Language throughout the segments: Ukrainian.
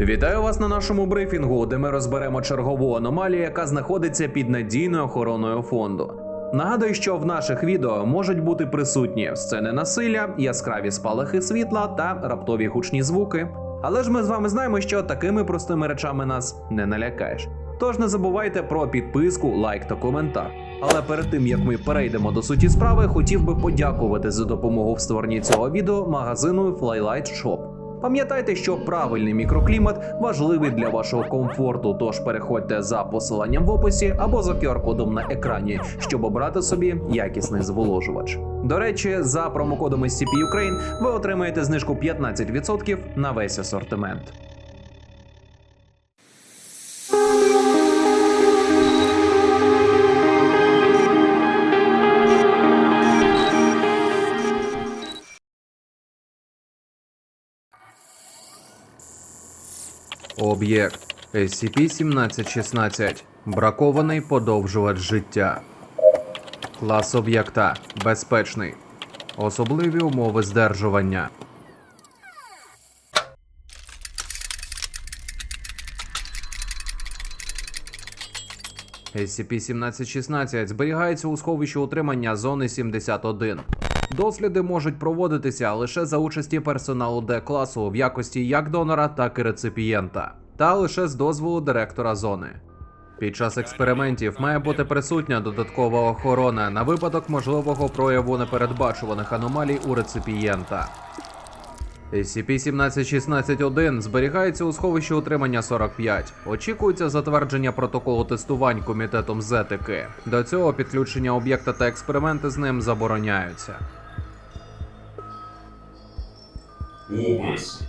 Вітаю вас на нашому брифінгу, де ми розберемо чергову аномалію, яка знаходиться під надійною охороною фонду. Нагадую, що в наших відео можуть бути присутні сцени насилля, яскраві спалахи світла та раптові гучні звуки. Але ж ми з вами знаємо, що такими простими речами нас не налякаєш. Тож не забувайте про підписку, лайк та коментар. Але перед тим як ми перейдемо до суті справи, хотів би подякувати за допомогу в створенні цього відео магазину Flylight Shop. Пам'ятайте, що правильний мікроклімат важливий для вашого комфорту, тож переходьте за посиланням в описі або за QR-кодом на екрані, щоб обрати собі якісний зволожувач. До речі, за промокодом SCP Ukraine ви отримаєте знижку 15% на весь асортимент. Об'єкт SCP-1716. Бракований подовжувач життя. Клас об'єкта безпечний. Особливі умови здержування. SCP-1716 зберігається у сховищі утримання зони 71. Досліди можуть проводитися лише за участі персоналу Д-класу в якості як донора, так і реципієнта, та лише з дозволу директора зони. Під час експериментів має бути присутня додаткова охорона на випадок можливого прояву непередбачуваних аномалій у реципієнта. SCP-1716-1 зберігається у сховищі утримання 45. Очікується затвердження протоколу тестувань комітетом з етики. До цього підключення об'єкта та експерименти з ним забороняються. Опис.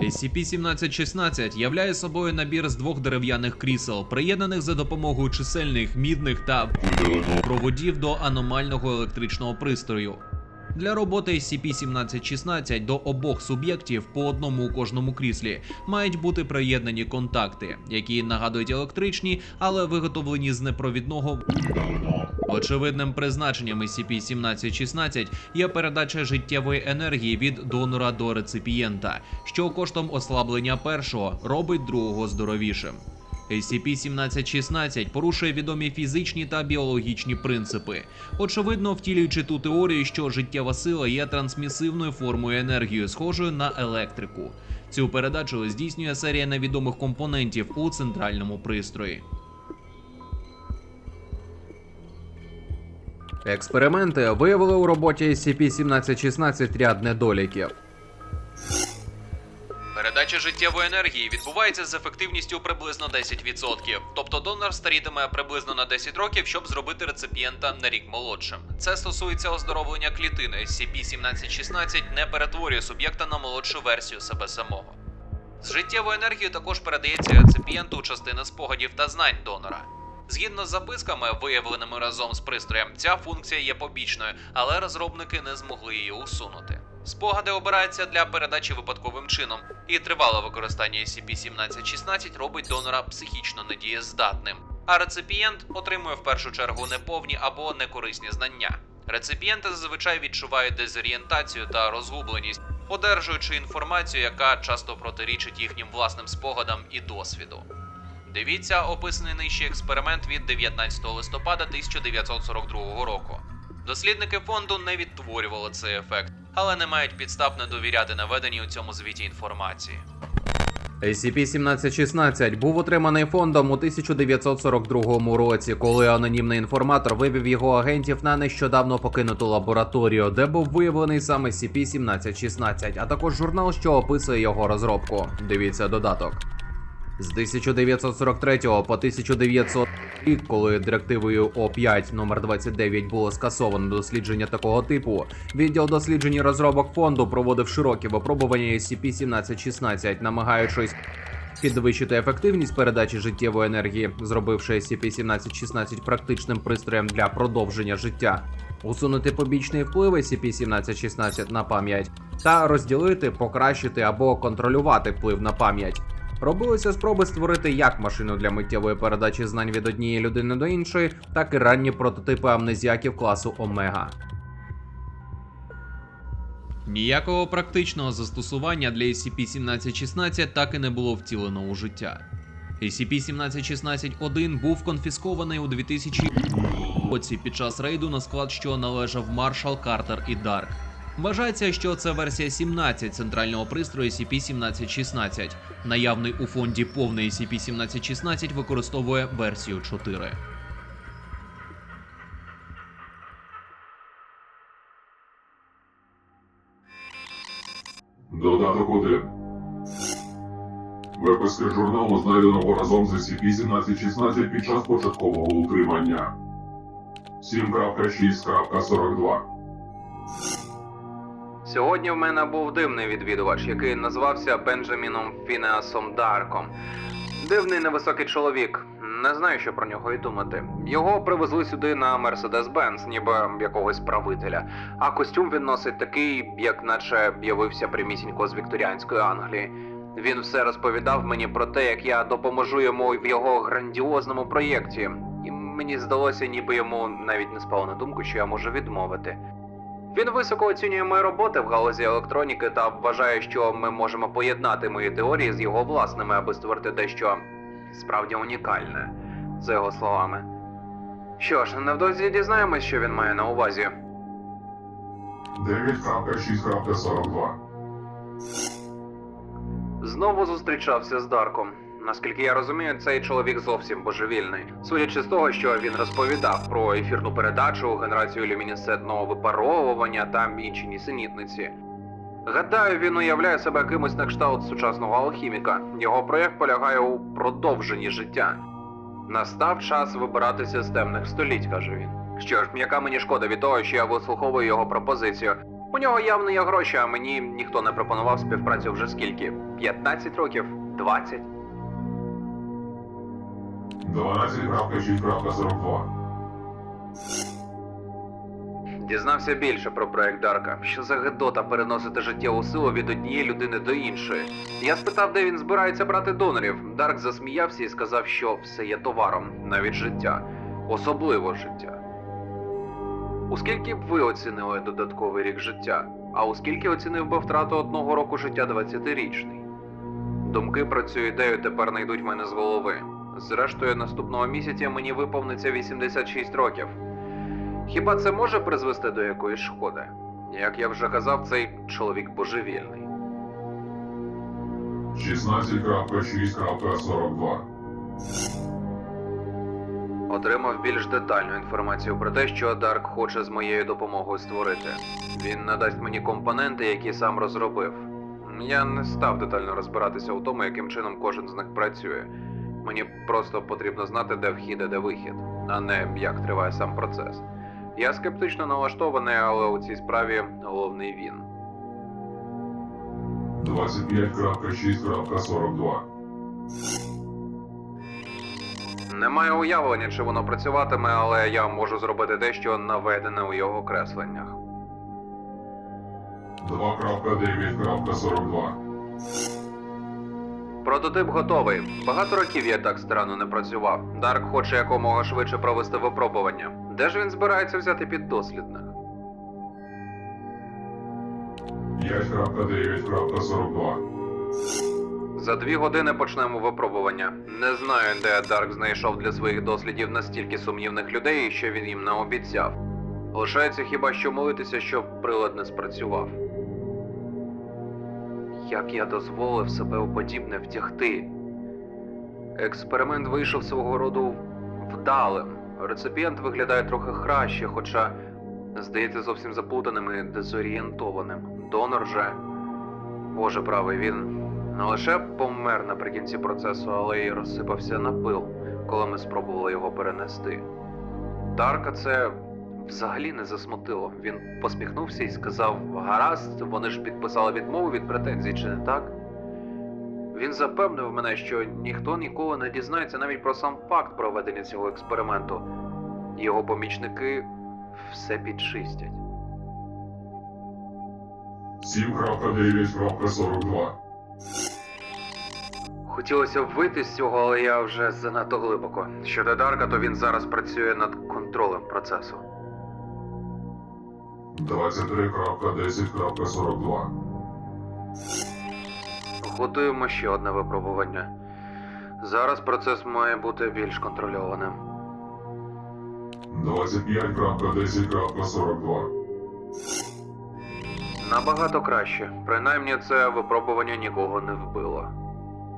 SCP-1716 являє собою набір з двох дерев'яних крісел, приєднаних за допомогою чисельних мідних та проводів до аномального електричного пристрою. Для роботи SCP-1716 до обох суб'єктів по одному у кожному кріслі мають бути приєднані контакти, які нагадують електричні, але виготовлені з непровідного Очевидним призначенням SCP-1716 є передача життєвої енергії від донора до реципієнта, що коштом ослаблення першого робить другого здоровішим. SCP-1716 порушує відомі фізичні та біологічні принципи, очевидно втілюючи ту теорію, що життєва сила є трансмісивною формою енергії, схожою на електрику. Цю передачу здійснює серія невідомих компонентів у центральному пристрої. Експерименти виявили у роботі SCP-1716 ряд недоліків. Передача життєвої енергії відбувається з ефективністю приблизно 10%. Тобто донор старітиме приблизно на 10 років, щоб зробити реципієнта на рік молодшим. Це стосується оздоровлення клітини. SCP-1716 не перетворює суб'єкта на молодшу версію себе самого. З життєвою енергією також передається реципієнту частина спогадів та знань донора. Згідно з записками, виявленими разом з пристроєм, ця функція є побічною, але розробники не змогли її усунути. Спогади обираються для передачі випадковим чином, і тривале використання SCP-1716 робить донора психічно недієздатним, а реципієнт отримує в першу чергу неповні або некорисні знання. Реципієнти зазвичай відчувають дезорієнтацію та розгубленість, одержуючи інформацію, яка часто протирічить їхнім власним спогадам і досвіду. Дивіться описаний нижче експеримент від 19 листопада 1942 року. Дослідники фонду не відтворювали цей ефект, але не мають підстав не довіряти наведеній у цьому звіті інформації. SCP-1716 був отриманий фондом у 1942 році, коли анонімний інформатор вивів його агентів на нещодавно покинуту лабораторію, де був виявлений саме SCP-1716, а також журнал, що описує його розробку. Дивіться додаток. З 1943 по 1900 рік, коли директивою О5 номер 29 було скасовано дослідження такого типу, відділ досліджень і розробок фонду проводив широкі випробування SCP-1716, намагаючись підвищити ефективність передачі життєвої енергії, зробивши SCP-1716 практичним пристроєм для продовження життя, усунути побічні впливи SCP-1716 на пам'ять та розділити, покращити або контролювати вплив на пам'ять. Робилися спроби створити як машину для миттєвої передачі знань від однієї людини до іншої, так і ранні прототипи амнезіаків класу Омега. Ніякого практичного застосування для SCP-1716 так і не було втілено у життя. SCP-1716-1 був конфіскований у 2000 році під час рейду на склад, що належав Маршал, Картер і Дарк. Вважається, що це версія 17 центрального пристрою SCP-1716. Наявний у фонді повний SCP-1716 використовує версію 4. Додаток 1. Виписки журналу знайденого разом з SCP-1716 під час початкового утримання. 7.6.42 Сьогодні в мене був дивний відвідувач, який назвався Бенджаміном Фінеасом Дарком. Дивний невисокий чоловік. Не знаю, що про нього й думати. Його привезли сюди на Mercedes-Benz, ніби якогось правителя. А костюм він носить такий, як наче явився прямісінько з вікторіанської Англії. Він все розповідав мені про те, як я допоможу йому в його грандіозному проєкті. І мені здалося, ніби йому навіть не спало на думку, що я можу відмовити. Він високо оцінює мої роботи в галузі електроніки та вважає, що ми можемо поєднати мої теорії з його власними, аби створити дещо справді унікальне, за його словами. Що ж, невдовзі дізнаємось, що він має на увазі. 9.6.42 Знову зустрічався з Дарком. Наскільки я розумію, цей чоловік зовсім божевільний. Судячи з того, що він розповідав про ефірну передачу, генерацію люмінесцентного випаровування та інші нісенітниці. Гадаю, він уявляє себе кимось на кшталт сучасного алхіміка. Його проєкт полягає у продовженні життя. Настав час вибиратися з темних століть, каже він. Що ж, м'яка мені шкода від того, що я вислуховую його пропозицію. У нього явно є гроші, а мені ніхто не пропонував співпрацю вже скільки? 15 років? 20? 12.6.42 Дізнався більше про проект Дарка. Що за гидота переносити життєву силу від однієї людини до іншої. Я спитав, де він збирається брати донорів. Дарк засміявся і сказав, що все є товаром, навіть життя, особливо життя. Оскільки б ви оцінили додатковий рік життя, а оскільки оцінив би втрату одного року життя 20-річний? Думки про цю ідею тепер не йдуть в мене з голови. Зрештою, наступного місяця мені виповниться 86 років. Хіба це може призвести до якоїсь шкоди? Як я вже казав, цей чоловік божевільний. 16.6.42 Отримав більш детальну інформацію про те, що Дарк хоче з моєю допомогою створити. Він надасть мені компоненти, які сам розробив. Я не став детально розбиратися у тому, яким чином кожен з них працює. Мені просто потрібно знати, де вхід, а де вихід, а не як триває сам процес. Я скептично налаштований, але у цій справі головний він. 25.6.42 Не маю уявлення, чи воно працюватиме, але я можу зробити дещо наведене у його кресленнях. 2.9.42 Прототип готовий. Багато років я так старанно не працював. Дарк хоче якомога швидше провести випробування. Де ж він збирається взяти піддослідних? 5.9.42 За дві години почнемо випробування. Не знаю, де Дарк знайшов для своїх дослідів настільки сумнівних людей, що він їм наобіцяв. Лишається хіба що молитися, щоб прилад не спрацював. Як я дозволив себе у подібне втягти? Експеримент вийшов свого роду вдалим. Реципієнт виглядає трохи краще, хоча здається зовсім заплутаним і дезорієнтованим. Донор же. Боже правий, він не лише помер наприкінці процесу, але й розсипався на пил, коли ми спробували його перенести. Дарка це взагалі не засмутило. Він посміхнувся і сказав: Гаразд, вони ж підписали відмову від претензій, чи не так? Він запевнив мене, що ніхто ніколи не дізнається навіть про сам факт проведення цього експерименту. Його помічники все підчистять. 7.9.42 Хотілося б вийти з цього, але я вже занадто глибоко. Щодо Дарка, то він зараз працює над контролем процесу. 23.10.42. Готуємо ще одне випробування. Зараз процес має бути більш контрольованим. 25.10.42. Набагато краще. Принаймні це випробування нікого не вбило.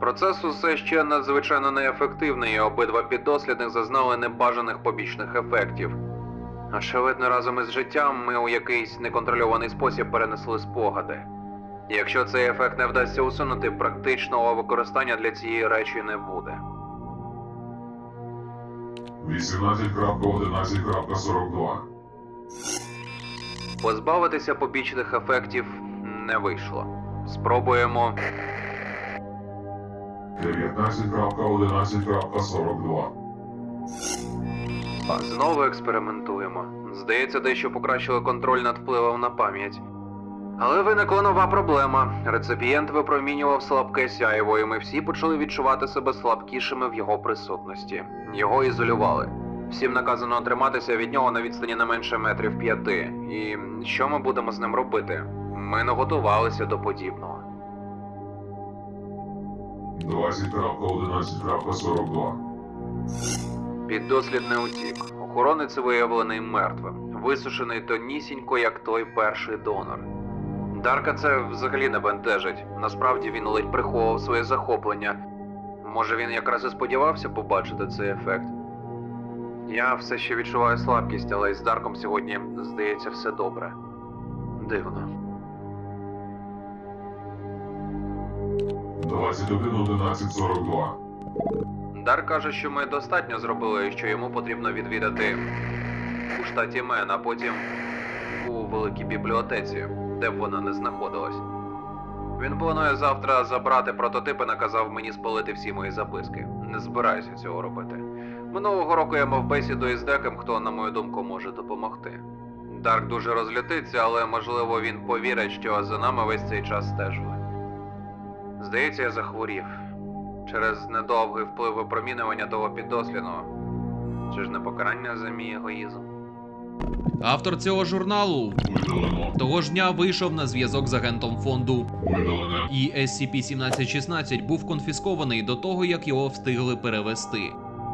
Процес усе ще надзвичайно неефективний, і обидва піддослідних зазнали небажаних побічних ефектів. Очевидно, разом із життям ми у якийсь неконтрольований спосіб перенесли спогади. Якщо цей ефект не вдасться усунути, практичного використання для цієї речі не буде. 18.11.42. Позбавитися побічних ефектів не вийшло. Спробуємо. 19.11.42. Знову експериментуємо. Здається, дещо покращили контроль над впливом на пам'ять. Але виникла нова проблема. Реципієнт випромінював слабке сяйво, і ми всі почали відчувати себе слабкішими в його присутності. Його ізолювали. Всім наказано триматися від нього на відстані не менше метрів п'яти. І що ми будемо з ним робити? Ми не готувалися до подібного. 20.11.42. Піддослід не утік. Охоронець виявлений мертвим, висушений тонісінько, як той перший донор. Дарка це взагалі не бентежить. Насправді він ледь приховував своє захоплення. Може, він якраз і сподівався побачити цей ефект. Я все ще відчуваю слабкість, але із Дарком сьогодні, здається, все добре. Дивно. 21.11.42. Дар каже, що ми достатньо зробили, і що йому потрібно відвідати у штаті Мен, а потім у великій бібліотеці, де б вона не знаходилась. Він планує завтра забрати прототип і наказав мені спалити всі мої записки. Не збираюся цього робити. Минулого року я мав бесіду із деким, хто, на мою думку, може допомогти. Дарк дуже розлютиться, але можливо він повірить, що за нами весь цей час стежили. Здається, я захворів через недовгий вплив опромінювання того піддослідного. Чи ж не покарання за мій егоїзм? Автор цього журналу Видалено. того ж дня вийшов на зв'язок з агентом фонду. І SCP-1716 був конфіскований до того, як його встигли перевести.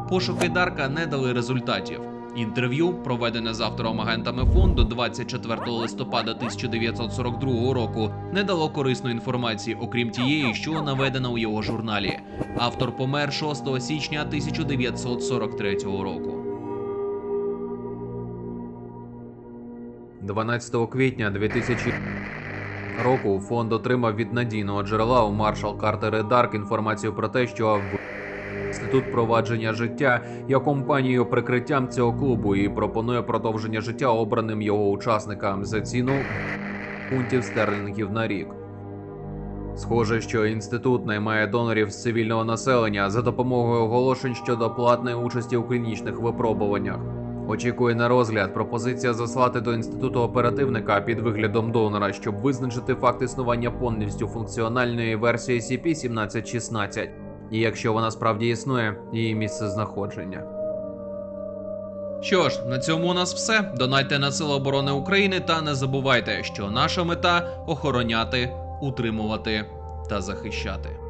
Пошуки Дарка не дали результатів. Інтерв'ю, проведене з автором агентами фонду 24 листопада 1942 року, не дало корисної інформації, окрім тієї, що наведена у його журналі. Автор помер 6 січня 1943 року. 12 квітня 2000 року фонд отримав від надійного джерела у Маршал Картер і Дарк інформацію про те, що інститут провадження життя є компанією прикриттям цього клубу і пропонує продовження життя обраним його учасникам за ціну фунтів стерлінгів на рік. Схоже, що інститут наймає донорів з цивільного населення за допомогою оголошень щодо платної участі у клінічних випробуваннях. Очікує на розгляд пропозиція заслати до інституту оперативника під виглядом донора, щоб визначити факт існування повністю функціональної версії SCP-1716, і якщо вона справді існує, її місце знаходження. Що ж, на цьому у нас все. Донайте на Сили оборони України та не забувайте, що наша мета охороняти, утримувати та захищати.